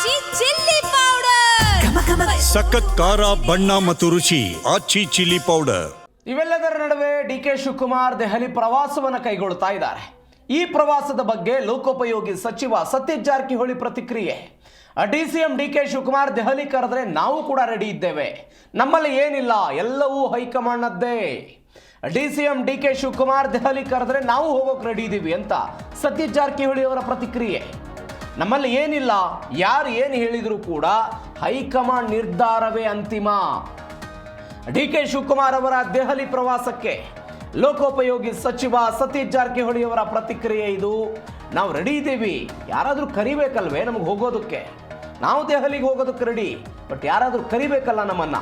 ಆಚಿ chilli powder ಸಖತ್ ಖಾರ ಬಣ್ಣ ಮತ್ತು ರುಚಿ ಆಚಿ ಚಿಲ್ಲಿ ಪೌಡರ್ ಇವೆಲ್ಲದರ ನಡುವೆ ಡಿ ಕೆ ಶಿವಕುಮಾರ್ ದೆಹಲಿ ಪ್ರವಾಸವನ್ನು ಕೈಗೊಳ್ತಾ ಇದ್ದಾರೆ. ಈ ಪ್ರವಾಸದ ಬಗ್ಗೆ ಲೋಕೋಪಯೋಗಿ ಸಚಿವ ಸತೀಶ್ ಜಾರಕಿಹೊಳಿ ಪ್ರತಿಕ್ರಿಯೆ. D C M D K Shivakumar Delhi ಕರೆದ್ರೆ ನಾವು ಕೂಡ ರೆಡಿ ಇದ್ದೇವೆ. ನಮ್ಮಲ್ಲಿ ಏನಿಲ್ಲ ಎಲ್ಲವೂ ಹೈಕಮಾಂಡ್ನದ್ದೇ. D C M D K Shivakumar Delhi ಕರೆದ್ರೆ ನಾವು ಹೋಗೋಕೆ ರೆಡಿ ಇದ್ದೀವಿ ಅಂತ ಸತೀಶ್ ಜಾರಕಿಹೊಳಿ ಅವರ ಪ್ರತಿಕ್ರಿಯೆ. ನಮ್ಮಲ್ಲಿ ಏನಿಲ್ಲ, ಯಾರು ಏನು ಹೇಳಿದರೂ ಕೂಡ ಹೈಕಮಾಂಡ್ ನಿರ್ಧಾರವೇ ಅಂತಿಮ. ಡಿ ಕೆ ಶಿವಕುಮಾರ್ ಅವರ ದೆಹಲಿ ಪ್ರವಾಸಕ್ಕೆ ಲೋಕೋಪಯೋಗಿ ಸಚಿವ ಸತೀಶ್ ಜಾರಕಿಹೊಳಿ ಅವರ ಪ್ರತಿಕ್ರಿಯೆ ಇದು. ನಾವು ರೆಡಿ ಇದ್ದೀವಿ. ಯಾರಾದರೂ ಕರಿಬೇಕಲ್ವೇ ನಮಗೆ ಹೋಗೋದಕ್ಕೆ? ನಾವು ದೆಹಲಿಗೆ ಹೋಗೋದಕ್ಕೆ ರೆಡಿ ಬಟ್ ಯಾರಾದರೂ ಕರಿಬೇಕಲ್ಲ ನಮ್ಮನ್ನ?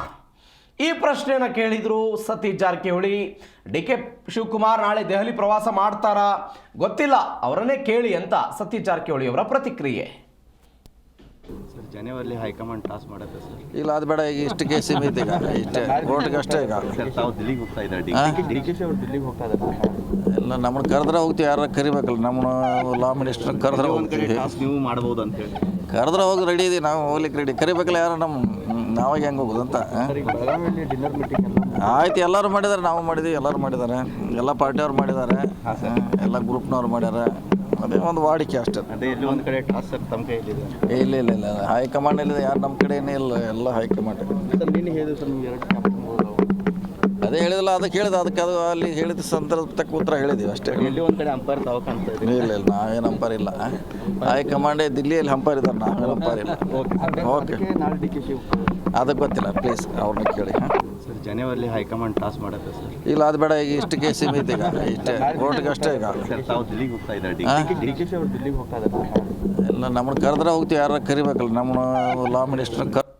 ಈ ಪ್ರಶ್ನೆಯನ್ನು ಕೇಳಿದ್ರು ಸತೀಶ್ ಜಾರಕಿಹೊಳಿ. ಡಿ ಕೆ ಶಿವಕುಮಾರ್ ನಾಳೆ ದೆಹಲಿ ಪ್ರವಾಸ ಮಾಡ್ತಾರಾ? ಗೊತ್ತಿಲ್ಲ. ಅವರನ್ನೇ ಕೇಳಿ ಅಂತ ಸತೀಶ್ ಜಾರಕಿಹೊಳಿ ಅವರ ಪ್ರತಿಕ್ರಿಯೆ. ಸರ್ ಜನವರಿ ಹೈಕಮಾಂಡ್ ಟಾಸ್ ಮಾಡುತ್ತೆ ಸರ್. ಇಲ್ಲ ಅದು ಬೇಡ ಈಗ ಇಷ್ಟಕ್ಕೆ ಸೀಮಿತ ಈಗ. ಇಷ್ಟೇ ಕೋರ್ಟ್ಗೆ ಅಷ್ಟೇ ಈಗ. ಸರ್ ತಾವು ದಿಲ್ಲಿಗೆ ಹೋಗ್ತಾ ಇದ್ದಾರೆ. ಡಿ ಹಾ? ಡಿ ಕೆ ಶಿ ಅವರು ದಿಲ್ಲಿಗೆ ಹೋಗ್ತಾ ಇದ್ದಾರೆ. ಎಲ್ಲ ನಮ್ಮನ್ನ ಕರೆದ್ರೆ ಹೋಗ್ತೀವಿ ಯಾರು ಕರಿಬೇಕಲ್ಲ ನಮ್ಮ ಲಾ ಮಿನಿಸ್ಟರ್ ಕರೆದ್ರೆ ಹೋಗ್ತೀವಿ. ಟಾಸ್ ನೀವು ಮಾಡ್ಬೋದು ಅಂತ ಹೇಳಿ. ಕರೆದ್ರೆ ಹೋಗಿ ರೆಡಿ ಇದೀವಿ ನಾವು ಹೋಗ್ಲಿಕ್ಕೆ ರೆಡಿ ಕರಿಬೇಕಲ್ಲ ಯಾರು ನಮ್ಮ ನಾವಾಗ ಹೆಂಗೆ ಹೋಗೋದು ಅಂತ? ಆ? ಸರ್ ಈಗ ಬೆಳಗಾವಿಯಲ್ಲಿ ಡಿನ್ನರ್ ಮೀಟಿಂಗ್ ಆಯ್ತು ಎಲ್ಲರೂ ಮಾಡಿದ್ದಾರೆ ನಾವು ಮಾಡಿದ್ವಿ ಎಲ್ಲರೂ ಮಾಡಿದ್ದಾರೆ. ಎಲ್ಲ ಪಾರ್ಟಿಯವ್ರು ಮಾಡಿದ್ದಾರೆ. ಎಲ್ಲ ಗ್ರೂಪ್ನವ್ರು ಮಾಡ್ಯಾರ. ಅದೇ ಒಂದು ವಾಡಿಕೆ ಅಷ್ಟೇ. ಅದೇ ಒಂದು ಕಡೆ ತಮ್ಮ ಕೈಯಲ್ಲಿದೆ ಇಲ್ಲ ಇಲ್ಲ ಇಲ್ಲ ಹೈಕಮಾಂಡ್ ಇಲ್ಲ ಯಾರು ನಮ್ಮ ಕಡೆನೇ ಇಲ್ಲ. ಎಲ್ಲ ಹೈಕಮಾಂಡ್ ನಿನ್ನೆ ಹೇಳಿದ್ರು ಸರ್ ನಿಮ್ಗೆ ಎರಡು ಕ್ಯಾಪ್ಟನ್ಗಳು ಅದೇ ಹೇಳಿದಲ್ಲ ಅದಕ್ಕೆ ಹೇಳಿದ ಅದಕ್ಕೆ ಅದು ಅಲ್ಲಿ ಹೇಳಿದ ಸಂದರ್ಭ ತಕ್ಕ ಉತ್ತರ ಹೇಳಿದೀವಿ ಅಷ್ಟೇ. ಎಲ್ಲಿ ಒಂದು ಕಡೆ ಅಂಪೈರ್ ತಾವು ಕಾಣ್ತಾ ಇಲ್ಲ ಇಲ್ಲ ನಾವೇನು ಅಂಪೈರ್ ಇಲ್ಲ. ಹೈಕಮಾಂಡೇ ದಿಲ್ಲಿಯಲ್ಲಿ ಅಂಪೈರ್ ಇದ್ದಾರೆ ನಾವೇನು ಅಂಪೈರ್ ಇಲ್ಲ. ಓಕೆ ಅದಕ್ಕೆ ಗೊತ್ತಿಲ್ಲ ಪ್ಲೀಸ್ ಅವ್ರನ್ನ ಕೇಳಿ ಹಾಂ. ಸರ್ ಜನವರಿ ಹೈಕಮಾಂಡ್ ಟಾಸ್ ಮಾಡುತ್ತೆ ಸರ್. ಇಲ್ಲ ಅದು ಬೇಡ ಈಗ ಇಷ್ಟಕ್ಕೆ ಸೀಮಿತ ಈಗ ಇಷ್ಟೇ ಕೋರ್ಟ್ಗೆ ಅಷ್ಟೇ ಈಗ. ತಾವು ದಿಲ್ಲಿಗೆ ಹೋಗ್ತಾ ಇದ್ದಾರೆ. ಹಾ? ಡಿ ಕೆ ಶಿ ಅವರು ದಿಲ್ಲಿಗೆ ಹೋಗ್ತಾ ಇದ್ದಾರೆ. ಎಲ್ಲ ನಮ್ಮನ್ನು ಕರೆದ್ರೆ ಹೋಗ್ತೀವಿ ಯಾರು ಕರಿಬೇಕಲ್ಲ ನಮ್ಮ ಲಾ ಮಿನಿಸ್ಟರ್